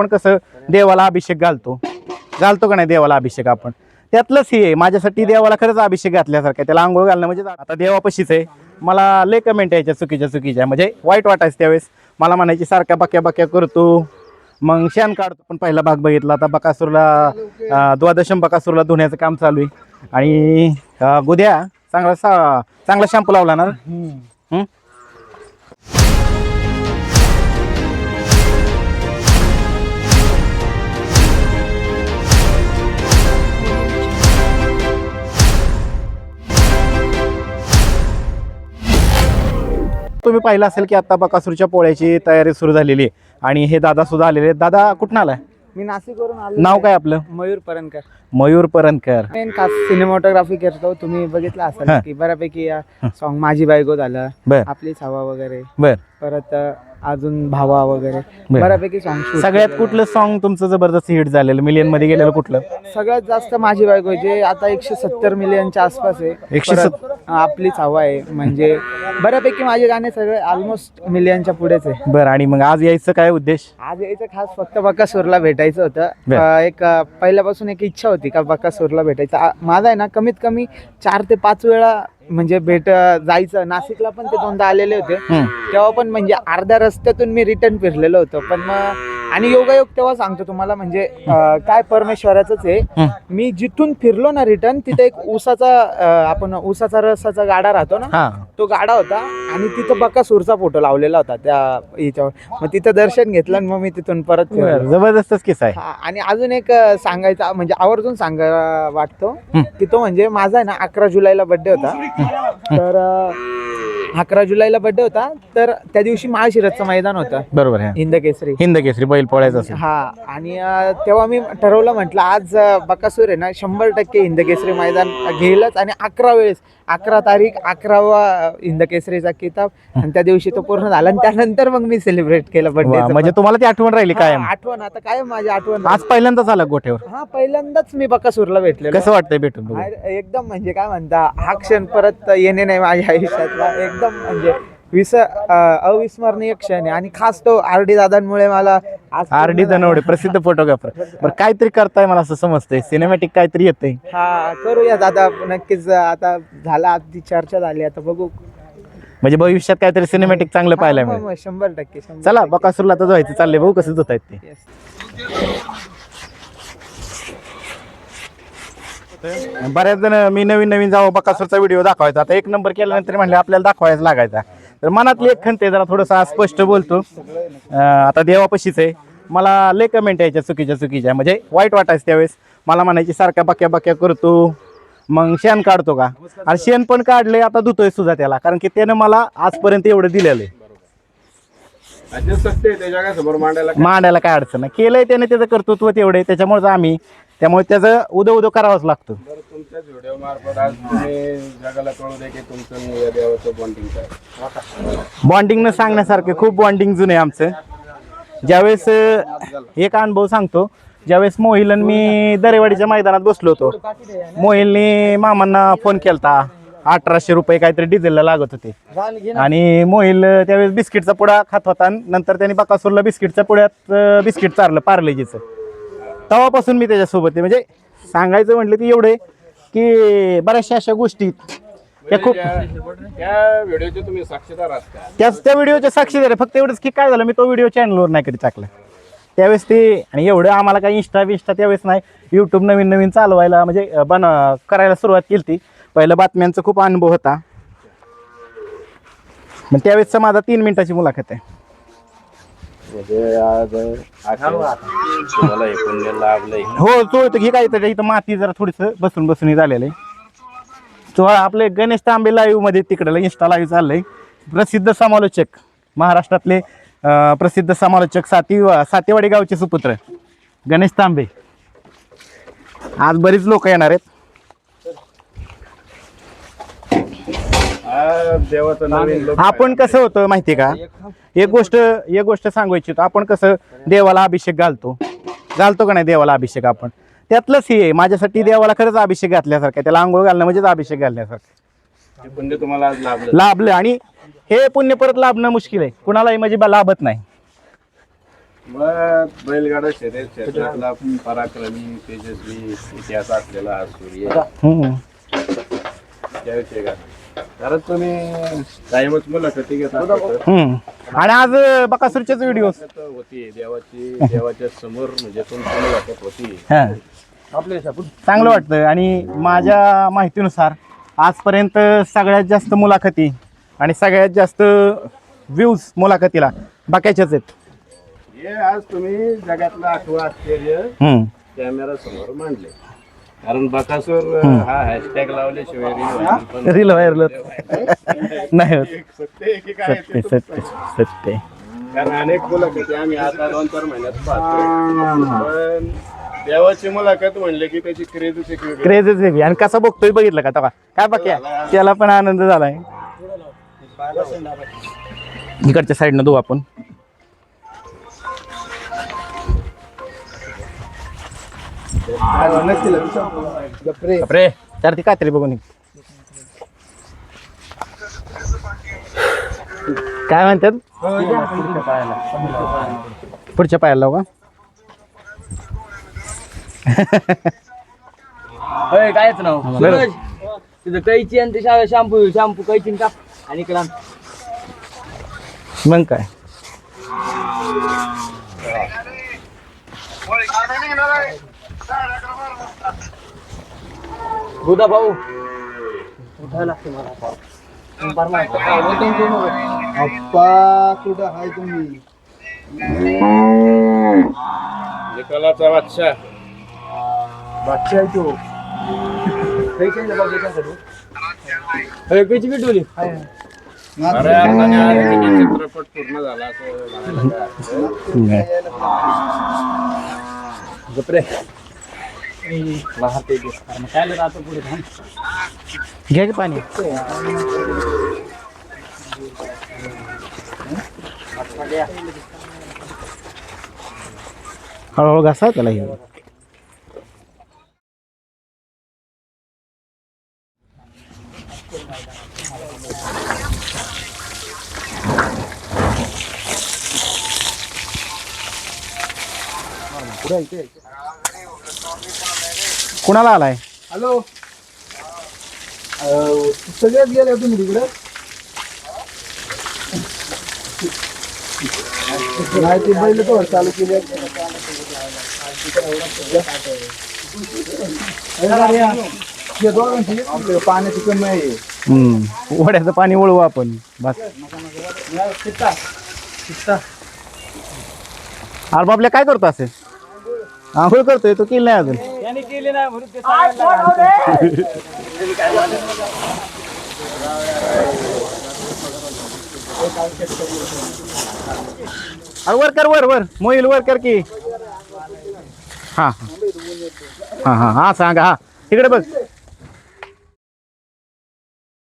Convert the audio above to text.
आपण कसं देवाला अभिषेक घालतो? घालतो का नाही देवाला अभिषेक आपण? त्यातलंच हे आहे. माझ्यासाठी देवाला खरंच अभिषेक घातल्यासारखं. त्याला आंघोळ घालणं म्हणजे आता देवापशीच आहे. मला लय कमेंट यायच्या चुकीच्या चुकीच्या. म्हणजे वाईट वाटायचं त्यावेळेस. मला म्हणायची सारख्या बक्या बक्या करतो मग शेण काढतो. पण पहिला भाग बघितला. आता बकासूरला द्वादशम बकासूरला धुण्याचं काम चालू आहे. आणि उद्या चांगला सा चांगला शॅम्पू लावला ना? तुम्ही पाहिलं असेल की आता बकासूरच्या पोळ्याची तयारी सुरू झालेली आहे. आणि हे दादा सुद्धा आलेले आहेत. दादा कुठून आलाय? मी नाशिकवरून आलो नाव काय आपलं? मयूर परनकर मयूर मेन खास सिनेमॅटोग्राफी करतो. तुम्ही बघितलं हा. असाल की बऱ्यापैकी सॉन्ग माझी बायको झालं बर. आपली हवा वगैरे. बर. परत अ, अजून भावा वगैरे. बर. बऱ्यापैकी सॉन्ग सगळ्यात कुठलं सॉन्ग तुमचं जबरदस्त हिट झालेलं? मिलियनमध्ये गेलेलं कुठलं? सगळ्यात जास्त माझी बायको जे आता एकशे सत्तर मिलियनच्या आसपास आहे. एकशे परत, सत- अ, आपलीच हवा आहे. म्हणजे बऱ्यापैकी माझे गाणे सगळे ऑलमोस्ट मिलियनच्या पुढेच आहे. बरं आणि मग आज यायचं काय उद्देश? आज यायचं खास फक्त बकासूरला भेटायचं होतं. बर. अ, एक अ, पहिल्यापासून एक इच्छा होती का बकासूरला भेटायचं. आ- माझा आहे ना कमीत कमी चार ते पाच वेळा म्हणजे भेट जायचं. नाशिकला पण ते दोनदा आलेले होते. तेव्हा पण म्हणजे अर्ध्या रस्त्यातून मी रिटर्न फिरलेलो होतो. पण मग आणि योगायोग तेव्हा सांगतो तुम्हाला म्हणजे अ, काय परमेश्वराचंच आहे. मी जिथून फिरलो ना रिटर्न तिथे एक ऊसाचा अ, आपण ऊसाचा रसाचा गाडा राहतो ना हा तो गाडा होता आणि तिथं बकासूरचा फोटो लावलेला होता त्या याच्यावर मग तिथं दर्शन घेतलं आणि मग मी तिथून परत फिरलो. बरं जबरदस्तच किस्सा आहे हा, आणि अजून एक अ, सांगायचा म्हणजे आवर्जून सांगा वाटतो हं. की तो म्हणजे माझा आहे ना अकरा जुलैला बर्थडे होता तर अकरा जुलैला बर्थडे होता. तर त्या दिवशी महाशिरतचं मैदान होतं. बरोबर आहे हिंद केसरी हिंद केसरी बैल पोळ्याचं असेल. हा आणि अ, तेव्हा मी ठरवलं म्हटलं आज अ, बकासूर आहे ना शंभर टक्के हिंद केसरी मैदान घेईलच. आणि अकरा वेळेस अकरा तारीख अकरावा हिंद केसरीचा किताब. आणि त्या दिवशी तो पूर्ण झाला. आणि त्यानंतर मग मी सेलिब्रेट केलं वा, बर्थडे म्हणजे तुम्हाला ती आठवण राहिली कायम. आठवण. आता काय माझी आठवण आज पहिल्यांदाच आला गोठ्यावर. हा पहिल्यांदाच मी बकासूरला भेटलेलो. कसं वाटतंय भेटून बघून? अरे, एकदम म्हणजे काय म्हणता हा क्षण परत येणे नाही माझ्या आयुष्यातला. एकदम म्हणजे विस अविस्मरणीय क्षण आहे. आणि खास तो आर डी दादांमुळे मला आर डी दनवडे प्रसिद्ध फोटोग्राफर बरं काहीतरी करताय मला असं समजतंय. सिनेमॅटिक काहीतरी येतंय. हा करूया दादा. नक्कीच आता झाला आधी चर्चा झाली. आता बघू. म्हणजे भविष्यात काहीतरी सिनेमॅटिक चांगलं पाहायला मिळेल. शंभर टक्के चला बकासूरला तर जायचं. चाललंय भाऊ कसं होत आहेत ते बऱ्याच जण मी नवीन नवीन जावं बकासूरचा व्हिडिओ दाखवायचा. आता एक नंबर केल्यानंतर म्हणले आपल्याला दाखवायच लागायचा. तर मनातली एक खंत आहे जरा थोडंसं आज स्पष्ट बोलतो. आता देवापशीच आहे. मला लय कमेंट यायच्या चुकीच्या चुकीच्या. म्हणजे वाईट वाटायचं त्यावेळेस. मला म्हणायची सारख्या बक्या बक्या करतो. मग शेण काढतो का? आणि शेण पण काढले आता धुतोय सुद्धा त्याला. कारण की त्यानं मला आजपर्यंत एवढं दिलेलं आहे. मांडायला मांडायला काय अडचण नाही. केलंय त्याने त्याचं कर्तृत्व तेवढे त्याच्यामुळेच आम्ही त्यामुळे त्याचं उदो उदो करावंच लागतं. तर तुमच्याच व्हिडिओ मार्फत आज तुम्ही जगाला कळू दे की तुमचं आणि या देवाचं बॉन्डिंग काय बॉन्डिंगनं सांगण्यासारखं खूप बॉन्डिंग जुनं आहे आमचं. ज्यावेळेस अं, एक अनुभव सांगतो. ज्यावेळेस मोहिल आणि मी दरेवाडीच्या मैदानात बसलो होतो. मोहिलने मामांना फोन केलता. अठराशे रुपये काहीतरी डिझेलला लागत होते. आणि मोहिल अं, त्यावेळेस बिस्किटचा पुडा खात होता. आणि नंतर त्यांनी बकासूरला बिस्किटच्या पुड्यात बिस्किट चारलं पार्लेजीचं. तेव्हापासून मी त्याच्यासोबत आहे. म्हणजे सांगायचं म्हटलं की एवढे की बऱ्याचशा अशा गोष्टी त्या खूप त्या व्हिडिओचे तुम्ही साक्षीदार त्याच त्या व्हिडिओचे साक्षीदार आहे. फक्त एवढंच की काय झालं मी तो व्हिडिओ चॅनलवर नाही कधी टाकला. त्यावेळेस ते आणि एवढं आम्हाला काही इंस्टा बिस्टा त्यावेळेस नाही. यूट्यूब नवीन नवीन चालवायला म्हणजे बन करायला सुरुवात केली ती पहिलं बातम्यांचा खूप अनुभव होता. मग त्यावेळेसचा माझा तीन मिनिटाची मुलाखत आहे. म्हणजे आज तुम्हाला हे पुण्य लाभलंय. हो चोळतो घे काय तर इथं माती जरा थोडीसं बसून बसून हे झालेलं आहे. चोळा आपले गणेश तांबे लाईव्हमध्ये तिकडे इंस्टा लाईव्ह चाललंय. प्रसिद्ध समालोचक महाराष्ट्रातले अं, प्रसिद्ध समालोचक साती सातेवाडी गावचे सुपुत्र गणेश तांबे. आज बरीच लोक येणार आहेत. देवाचं नवीन लोक आपण कसं होतं माहिती का? एक गोष्ट एक गोष्ट सांगू इच्छितो. आपण कसं देवाला अभिषेक घालतो. घालतो का नाही देवाला अभिषेक आपण? त्यातलंच हे आहे. माझ्यासाठी देवाला खरंच अभिषेक घातल्यासारखं आहे. त्याला आंघोळ घालणं म्हणजेच अभिषेक घालण्यासारखं हे पुण्य तुम्हाला आज लाभलं. लाभलं. आणि हे पुण्य परत लाभणं मुश्किल आहे. कुणालाही म्हणजे बा- लाभत नाही. मग बैलगाडा शर्यत क्षेत्रातला पराक्रमी तेजस्वी इतिहास असलेला हा सूर्य. हम्म. त्याविषयी का कारण तुम्ही कायमच मुलाखती घेत असता हम्म. आणि आज बकासूरचेच व्हिडिओ होती देवाची देवाच्या समोर म्हणजे तुमची मुलाखत होती. चांगलं वाटतं आणि माझ्या माहितीनुसार आजपर्यंत सगळ्यात जास्त मुलाखती आणि सगळ्यात जास्त व्ह्यूज मुलाखतीला बकायच्याच आहेत. हे आज तुम्ही जगातलं आठवं आश्चर्य हम्म. कॅमेरा समोर मांडले कारण बकासूर हा. हॅशटॅग लावल्याशिवाय रील व्हायरल नाही. होत सत्य सत्य सत्य कारण अनेक मुलाखती आम्ही आता दोन चार महिन्यात पाहतो पण देवाची मुलाखत म्हणले की त्याची क्रेजच एक वेगळी. क्रेजच वेगळी. आणि कसा बघतोय बघितलं का? तेव्हा काय बाकी त्याला पण आनंद झालाय. इकडच्या साईडनं देऊ आपण. बापरे. तर ती काहीतरी बघून. काय म्हणतात? पुढच्या पायाला लावू का? कायच नाव. तिथं कैची आणि ते शॅम्पू शॅम्पू कैची टाक आणि इकडं. मग काय? बुधा भाऊ उठायला लागते मला. निकालाचा बादशाह. होय, कैची भेटवली अरे अर्थाने आज तुम्ही चित्रपट पूर्ण झाला असं म्हणायला काय अर्थ? गपरे काय राहतो पुढे थांब. घ्या की पाणी हळूहळू घासा त्याला हे कुणाला आलाय? हॅलो. सगळ्यात गेले तुम्ही तिकडे? नाही ते बैल तो चालू केले. पाण्याची कमी आहे. हम्म. वड्याचं पाणी वळवू आपण. बस. अरे बाबल्या काय करतो असे? आंघोळ करतोय तो केलं नाही अजून. त्याने केली नाही म्हणून ते सांगायला अरे वर कर वर वर. मोईल वर कर की. हा हा हा हा सांगा हा. इकडे बघ.